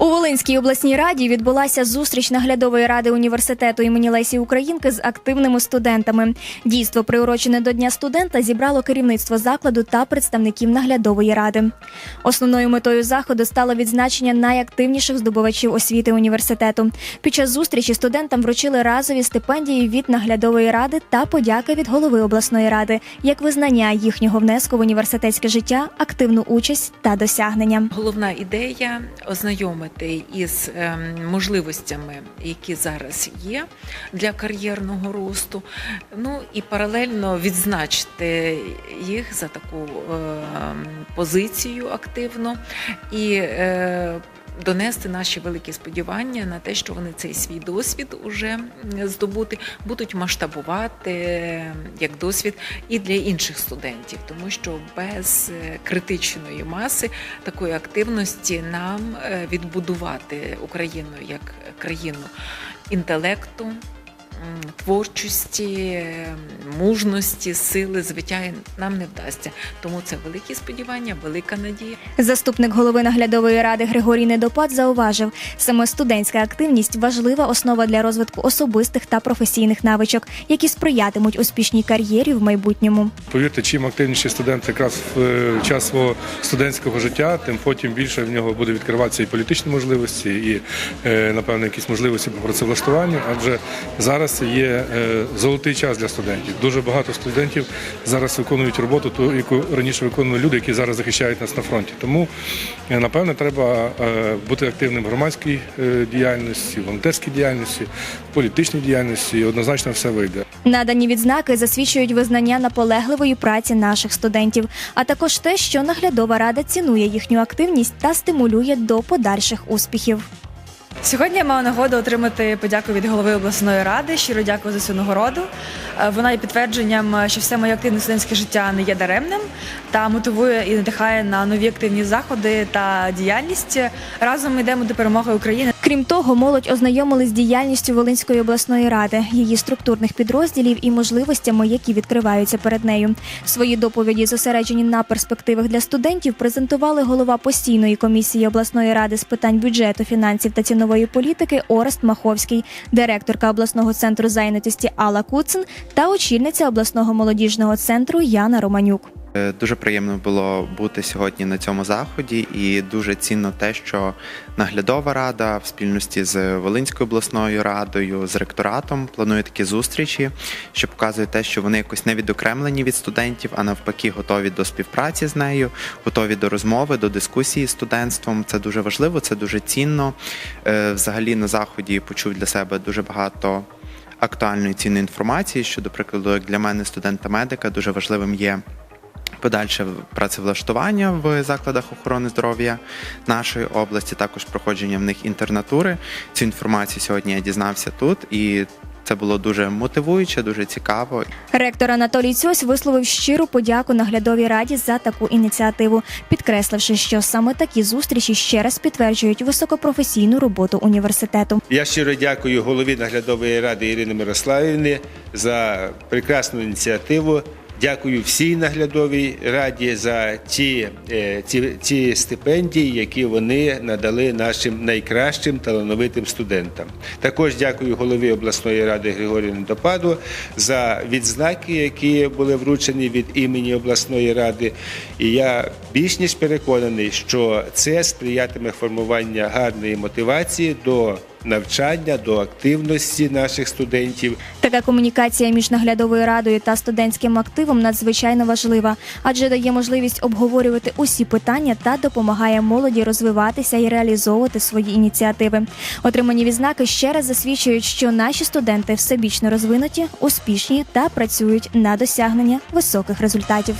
У Волинській обласній раді відбулася зустріч наглядової ради університету імені Лесі Українки з активними студентами. Дійство, приурочене до Дня студента, зібрало керівництво закладу та представників наглядової ради. Основною метою заходу стало відзначення найактивніших здобувачів освіти університету. Під час зустрічі студентам вручили разові стипендії від наглядової ради та подяки від голови обласної ради як визнання їхнього внеску в університетське життя, активну участь та досягнення. Головна ідея ознайомити із ем, можливостями, які зараз є для кар'єрного росту. Ну і паралельно відзначити їх за таку ем, позицію активно і е, донести наші великі сподівання на те, що вони цей свій досвід уже здобути будуть масштабувати як досвід і для інших студентів, тому що без е, критичної маси такої активності нам е, відбудувати Україну як країну інтелекту. Творчості, мужності, сили, звичайно, нам не вдасться. Тому це великі сподівання, велика надія. Заступник голови наглядової ради Григорій Недопад зауважив, саме студентська активність важлива основа для розвитку особистих та професійних навичок, які сприятимуть успішній кар'єрі в майбутньому. Повірте, чим активніший студент якраз в е, час свого студентського життя, тим потім більше в нього буде відкриватися і політичні можливості, і е, напевно якісь можливості по працевлаштуванню. Адже зараз це є е, золотий час для студентів. Дуже багато студентів зараз виконують роботу, ту, яку раніше виконували люди, які зараз захищають нас на фронті. Тому е, напевне треба е, бути активним в громадській діяльності, волонтерській діяльності, політичній діяльності. І однозначно все вийде. Надані відзнаки засвідчують визнання наполегливої праці наших студентів, а також те, що наглядова рада цінує їхню активність та стимулює до подальших успіхів. Сьогодні я маю нагоду отримати подяку від голови обласної ради. Щиро дякую за цю нагороду. Е, Вона є підтвердженням, що все моє активне студентське життя не є даремним та мотивує і надихає на нові активні заходи та діяльність. Разом ми йдемо до перемоги України. Крім того, молодь ознайомились з діяльністю Волинської обласної ради, її структурних підрозділів і можливостями, які відкриваються перед нею. Свої доповіді, зосереджені на перспективах для студентів, презентували голова постійної комісії обласної ради з питань бюджету, фінансів та цінової політики Орест Маховський, директорка обласного центру зайнятості Алла Куцин та очільниця обласного молодіжного центру Яна Романюк. Е, Дуже приємно було бути сьогодні на цьому заході, і дуже цінно те, що наглядова рада в спільності з Волинською обласною радою, з ректоратом планує такі зустрічі, що показує те, що вони якось не відокремлені від студентів, а навпаки, готові до співпраці з нею, готові до розмови, до дискусії з студентством. Це дуже важливо, це дуже цінно. Е, Взагалі на заході почув для себе дуже багато актуальної цінної інформації. Що, до прикладу, як для мене, студента-медика, дуже важливим є. Подальше працевлаштування в закладах охорони здоров'я нашої області, також проходження в них інтернатури. Цю інформацію сьогодні я дізнався тут, і це було дуже мотивуюче, дуже цікаво. Ректор Анатолій Цьось висловив щиру подяку наглядовій раді за таку ініціативу, підкресливши, що саме такі зустрічі ще раз підтверджують високопрофесійну роботу університету. Я щиро дякую голові наглядової ради Ірині Мирославівні за прекрасну ініціативу. Дякую всій наглядовій раді за ті, е, ті, ті стипендії, які вони надали нашим найкращим талановитим студентам. Також дякую голові обласної ради Григорію Недопаду за відзнаки, які були вручені від імені обласної ради. І я більш ніж переконаний, що це сприятиме формуванню гарної мотивації до навчання, до активності наших студентів. Така комунікація між наглядовою радою та студентським активом надзвичайно важлива, адже дає можливість обговорювати усі питання та допомагає молоді розвиватися і реалізовувати свої ініціативи. Отримані відзнаки ще раз засвідчують, що наші студенти всебічно розвинуті, успішні та працюють на досягнення високих результатів.